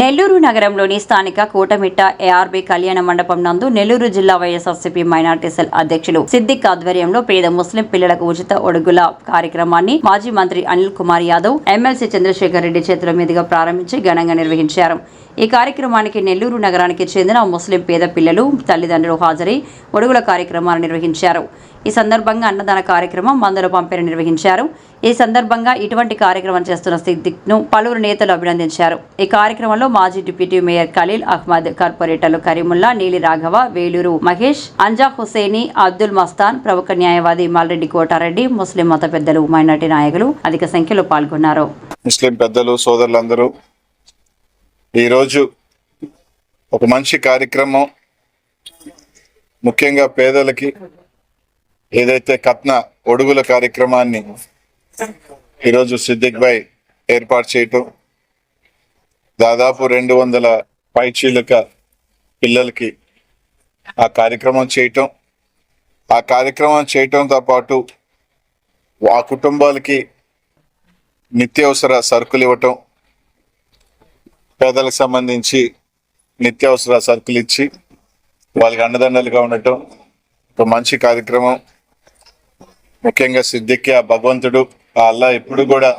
నెల్లూరు నగరంలోని స్థానిక కూటమిట్ట ఏఆర్బి కళ్యాణ మండపం నందు నెల్లూరు జిల్లా వైఎస్ఆర్సీపీ మైనార్టీ సెల్ అధ్యక్షులు సిద్దిక్ ఆధ్వర్యంలో పేద ముస్లిం పిల్లలకు ఉచిత ఒడుగుల కార్యక్రమాన్ని మాజీ మంత్రి అనిల్ కుమార్ యాదవ్ ఎమ్మెల్సీ చంద్రశేఖర్ రెడ్డి చేతుల మీదుగా ప్రారంభించి ఘనంగా నిర్వహించారు. ఈ కార్యక్రమానికి నెల్లూరు నగరానికి చెందిన ముస్లిం పేద పిల్లలు తల్లిదండ్రులు హాజరై ఒడుగుల కార్యక్రమాలు నిర్వహించారు. ఈ సందర్భంగా అన్నదాన కార్యక్రమం మందుల పంపిణీ నిర్వహించారు. ఈ సందర్భంగా ఇటువంటి కార్యక్రమం చేస్తున్న సిద్దిక్ను పలువురు నేతలు అభినందించారు. ఈ కార్యక్రమంలో మాజీ డిప్యూటీ మేయర్ ఖలీల్ అహ్మద్ కార్పొరేటర్లు కరీముల్లా నీలి రాఘవ వేలూరు మహేష్ అంజా హుసేని అబ్దుల్ మస్తాన్ ప్రముఖ న్యాయవాది మాల్రెడ్డి కోటారెడ్డి ముస్లిం మత పెద్దలు మైనార్టీ నాయకులు అధిక సంఖ్యలో పాల్గొన్నారు. ముస్లిం పెద్దలు సోదరులందరూ ఈరోజు ఒక మంచి కార్యక్రమం. ముఖ్యంగా పేదలకి ఏదైతే కత్న ఒడుగుల కార్యక్రమాన్ని ఈరోజు సిద్దిక్ భాయ్ ఏర్పాటు చేయటం దాదాపు రెండు వందల పైచీలక పిల్లలకి ఆ కార్యక్రమం చేయటం. ఆ కార్యక్రమం చేయటంతో పాటు ఆ కుటుంబాలకి నిత్యావసర సరుకులు ఇవ్వటం పేదలకు సంబంధించి నిత్యావసర సరుకులు ఇచ్చి వాళ్ళకి అండదండలుగా ఉండటం. ఒక మంచి కార్యక్రమం. ముఖ్యంగా సిద్ధికి ఆ భగవంతుడు ఆ అల్లా ఎప్పుడు కూడా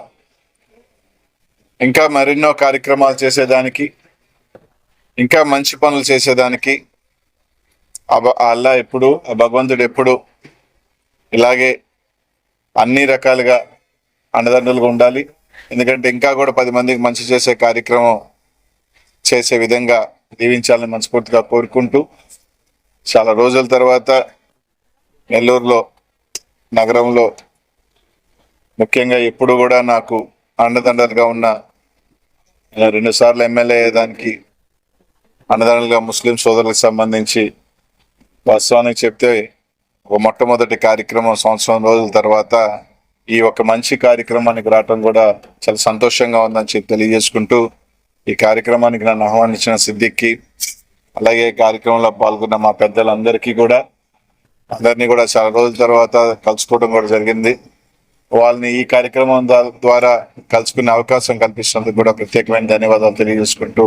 ఇంకా మరెన్నో కార్యక్రమాలు చేసేదానికి ఇంకా మంచి పనులు చేసేదానికి ఆ ఆ అల్లా ఎప్పుడు ఆ భగవంతుడు ఎప్పుడు ఇలాగే అన్ని రకాలుగా అండదండలుగా ఉండాలి. ఎందుకంటే ఇంకా కూడా పది మందికి మంచి చేసే కార్యక్రమం చేసే విధంగా దీవించాలని మనస్ఫూర్తిగా కోరుకుంటూ చాలా రోజుల తర్వాత నెల్లూరులో నగరంలో ముఖ్యంగా ఎప్పుడు కూడా నాకు అండదండలుగా ఉన్న రెండుసార్లు రెండు సార్లు ఎమ్మెల్యే అయ్యేదానికి అన్నదండలుగా ముస్లిం సోదరులకు సంబంధించి వాస్తవానికి చెప్తే ఒక మొట్టమొదటి కార్యక్రమం సంవత్సరం రోజుల తర్వాత ఈ ఒక మంచి కార్యక్రమానికి రావటం కూడా చాలా సంతోషంగా ఉందని చెప్పి తెలియజేసుకుంటూ ఈ కార్యక్రమానికి నన్ను ఆహ్వానించిన సిద్దిక్కి అలాగే కార్యక్రమంలో పాల్గొన్న మా పెద్దలందరికీ కూడా అందరినీ కూడా చాలా రోజుల తర్వాత కలుసుకోవడం కూడా జరిగింది. వాళ్ళని ఈ కార్యక్రమం ద్వారా కలుసుకునే అవకాశం కల్పిస్తున్నందుకు కూడా ప్రత్యేకమైన ధన్యవాదాలు తెలియజేసుకుంటూ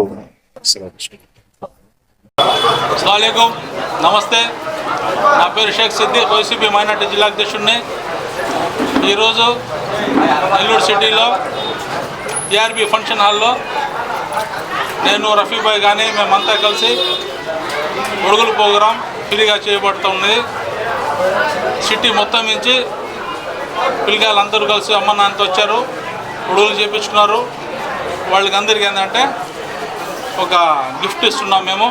నమస్తే. నా పేరు షేక్ సిద్దిక్ వైసీపీ మైనార్టీ జిల్లా అధ్యక్షుడిని. ఈరోజు నెల్లూరు సిటీలో ఈఆర్బి ఫంక్షన్ హాల్లో నేను రఫీభాయ్ కానీ మేమంతా కలిసి ఒడుగుల ప్రోగ్రాం ఫ్రీగా చేయబడుతుంది సిటీ మొత్తం నుంచి పిల్లగాళ్ళు అందరూ కలిసి అమ్మ నాన్నతో వచ్చారు. ఉడుగులు చేపించుకున్నారు. వాళ్ళకి అందరికీ ఏంటంటే ఒక గిఫ్ట్ ఇస్తున్నాం మేము.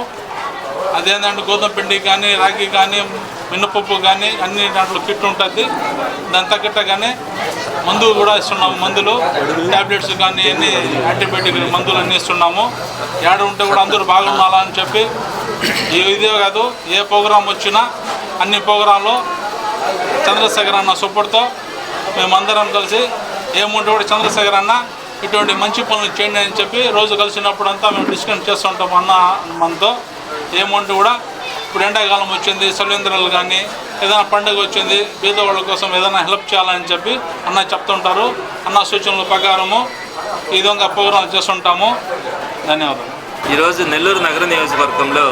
అదేంటంటే గోధుమ పిండి కానీ రాగి కానీ మినపప్పు కానీ అన్ని దాంట్లో కిట్ ఉంటుంది. దాని తగ్గట్టు కానీ మందులు కూడా ఇస్తున్నాము మందులు. ట్యాబ్లెట్స్ కానీ అన్ని యాంటీబయాటిక్ మందులు అన్నీ ఇస్తున్నాము. ఏడ ఉంటే కూడా అందరూ బాగుండాలా అని చెప్పి ఇదే కాదు ఏ ప్రోగ్రాం వచ్చినా అన్ని ప్రోగ్రాంలో చంద్రశేఖర్ అన్న సపోర్ట్తో మేమందరం కలిసి ఏముంటే కూడా చంద్రశేఖర్ అన్న ఇటువంటి మంచి పనులు చేయండి అని చెప్పి రోజు కలిసినప్పుడు అంతా మేము డిస్కస్ చేస్తుంటాం అన్న మనతో. ఏముంటే కూడా ఇప్పుడు ఎండాకాలం వచ్చింది సలింద్రాలు కానీ ఏదైనా పండుగ వచ్చింది బీద వాళ్ళ కోసం ఏదైనా హెల్ప్ చేయాలని చెప్పి అన్న చెప్తుంటారు. అన్న సూచనల ప్రకారము ఈ విధంగా ప్రోగ్రాంలు చేస్తుంటాము. ధన్యవాదాలు. ఈరోజు నెల్లూరు నగర నియోజకవర్గంలో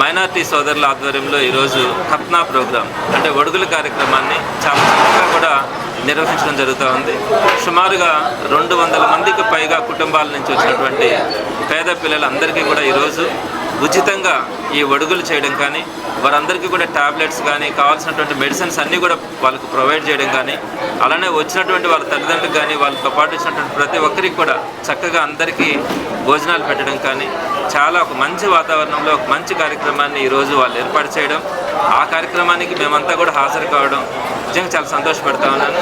మైనార్టీ సోదరుల ఆధ్వర్యంలో ఈరోజు కప్నా ప్రోగ్రాం అంటే ఒడుగుల కార్యక్రమాన్ని చాలా చక్కగా కూడా నిర్వహించడం జరుగుతూ ఉంది. సుమారుగా రెండు వందల మందికి పైగా కుటుంబాల నుంచి వచ్చినటువంటి పేద పిల్లలందరికీ కూడా ఈరోజు ఉచితంగా ఈ ఒడుగులు చేయడం కానీ వారందరికీ కూడా టాబ్లెట్స్ కానీ కావాల్సినటువంటి మెడిసిన్స్ అన్నీ కూడా వాళ్ళకు ప్రొవైడ్ చేయడం కానీ అలానే వచ్చినటువంటి వాళ్ళ తల్లిదండ్రులకు కానీ వాళ్ళతో పాటు వచ్చినటువంటి ప్రతి ఒక్కరికి కూడా చక్కగా అందరికీ భోజనాలు పెట్టడం కానీ చాలా ఒక మంచి వాతావరణంలో ఒక మంచి కార్యక్రమాన్ని ఈరోజు వాళ్ళు ఏర్పాటు చేయడం ఆ కార్యక్రమానికి మేమంతా కూడా హాజరు కావడం నిజంగా చాలా సంతోషపడతా ఉన్నాను.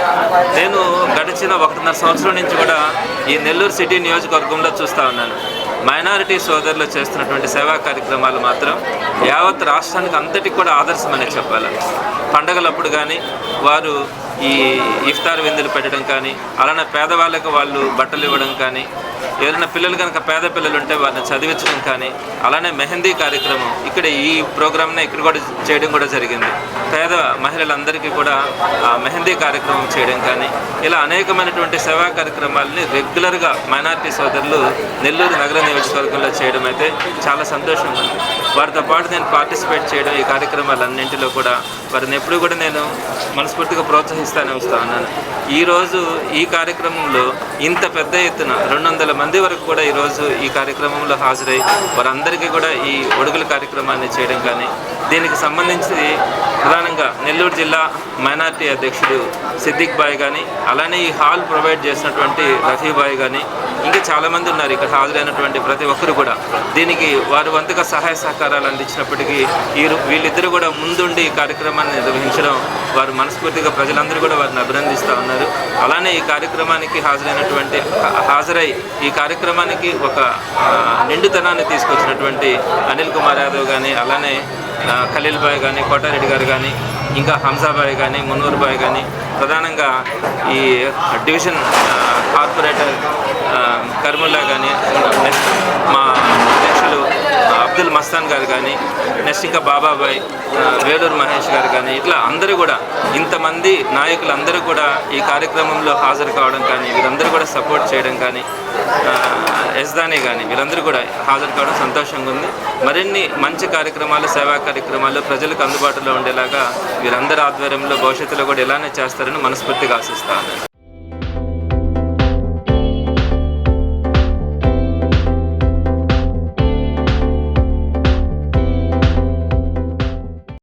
నేను గడిచిన ఒకటిన్నర సంవత్సరం నుంచి కూడా ఈ నెల్లూరు సిటీ నియోజకవర్గంలో చూస్తూ ఉన్నాను. మైనారిటీ సోదరులు చేస్తున్నటువంటి సేవా కార్యక్రమాలు మాత్రం యావత్ రాష్ట్రానికి అంతటికి కూడా ఆదర్శమనే చెప్పాలి. పండగలప్పుడు కానీ వారు ఈ ఇఫ్తార్ విందులు పెట్టడం కానీ అలానే పేదవాళ్ళకు వాళ్ళు బట్టలు ఇవ్వడం కానీ ఏదైనా పిల్లలు కనుక పేద పిల్లలు ఉంటే వారిని చదివించడం కానీ అలానే మెహందీ కార్యక్రమం ఇక్కడ ఈ ప్రోగ్రామ్ని ఇక్కడ కూడా చేయడం కూడా జరిగింది. పేద మహిళలందరికీ కూడా ఆ, మెహందీ కార్యక్రమం చేయడం కానీ ఇలా అనేకమైనటువంటి సేవా కార్యక్రమాలని రెగ్యులర్గా మైనార్టీ సోదరులు నెల్లూరు నగర నియోజకవర్గంలో చేయడం అయితే చాలా సంతోషంగా ఉంది. వారితో పాటు నేను పార్టిసిపేట్ చేయడం ఈ కార్యక్రమాలన్నింటిలో కూడా వారిని ఎప్పుడు కూడా నేను మనస్ఫూర్తిగా ప్రోత్సహిస్తానే వస్తా ఉన్నాను ఈరోజు ఈ కార్యక్రమంలో ఇంత పెద్ద ఎత్తున రెండు వందల మంది వరకు కూడా ఈరోజు ఈ కార్యక్రమంలో హాజరై వారందరికీ కూడా ఈ ఒడుగుల కార్యక్రమాన్ని చేయడం కానీ దీనికి సంబంధించి ప్రధానంగా నెల్లూరు జిల్లా మైనార్టీ అధ్యక్షుడు సిద్దిక్ బాయ్ కానీ అలానే ఈ హాల్ ప్రొవైడ్ చేసినటువంటి రఫీ బాయ్ కానీ ఇంకా చాలామంది ఉన్నారు ఇక్కడ హాజరైనటువంటి ప్రతి ఒక్కరు కూడా. దీనికి వారు వంతుగా సహాయ సహకారాలు అందించినప్పటికీ ఈ వీళ్ళిద్దరూ కూడా ముందుండి ఈ కార్యక్రమాన్ని నిర్వహించడం వారు మనస్ఫూర్తిగా ప్రజలందరూ కూడా వారిని అభినందిస్తూ ఉన్నారు. అలానే ఈ కార్యక్రమానికి హాజరైనటువంటి హాజరై ఈ కార్యక్రమానికి ఒక నిండుతనాన్ని తీసుకొచ్చినటువంటి అనిల్ కుమార్ యాదవ్ కానీ అలానే ఖలీల్ బాయ్ కానీ కోటారెడ్డి గారు కానీ ఇంకా హంసాబాయ్ కానీ మున్నూరు బాయ్ కానీ ప్రధానంగా ఈ డివిజన్ కార్పొరేటర్ ఆ, కర్ముల్లా కానీ నెక్స్ట్ మా అధ్యక్షులు ఆ, మస్తాన్ గారు కానీ నెక్స్ట్ ఇంకా బాబాబాయ్ వేలూరు మహేష్ గారు కానీ ఇట్లా అందరూ కూడా ఇంతమంది నాయకులందరూ కూడా ఈ కార్యక్రమంలో హాజరు కావడం కానీ వీరందరూ కూడా సపోర్ట్ చేయడం కానీ ఆ, కానీ వీరందరూ కూడా హాజరు కావడం సంతోషంగా ఉంది. మరిన్ని మంచి కార్యక్రమాలు సేవా కార్యక్రమాలు ప్రజలకు అందుబాటులో ఉండేలాగా వీరందరి ఆధ్వర్యంలో భవిష్యత్తులో కూడా ఇలానే చేస్తారని మనస్ఫూర్తిగా ఆశిస్తాను.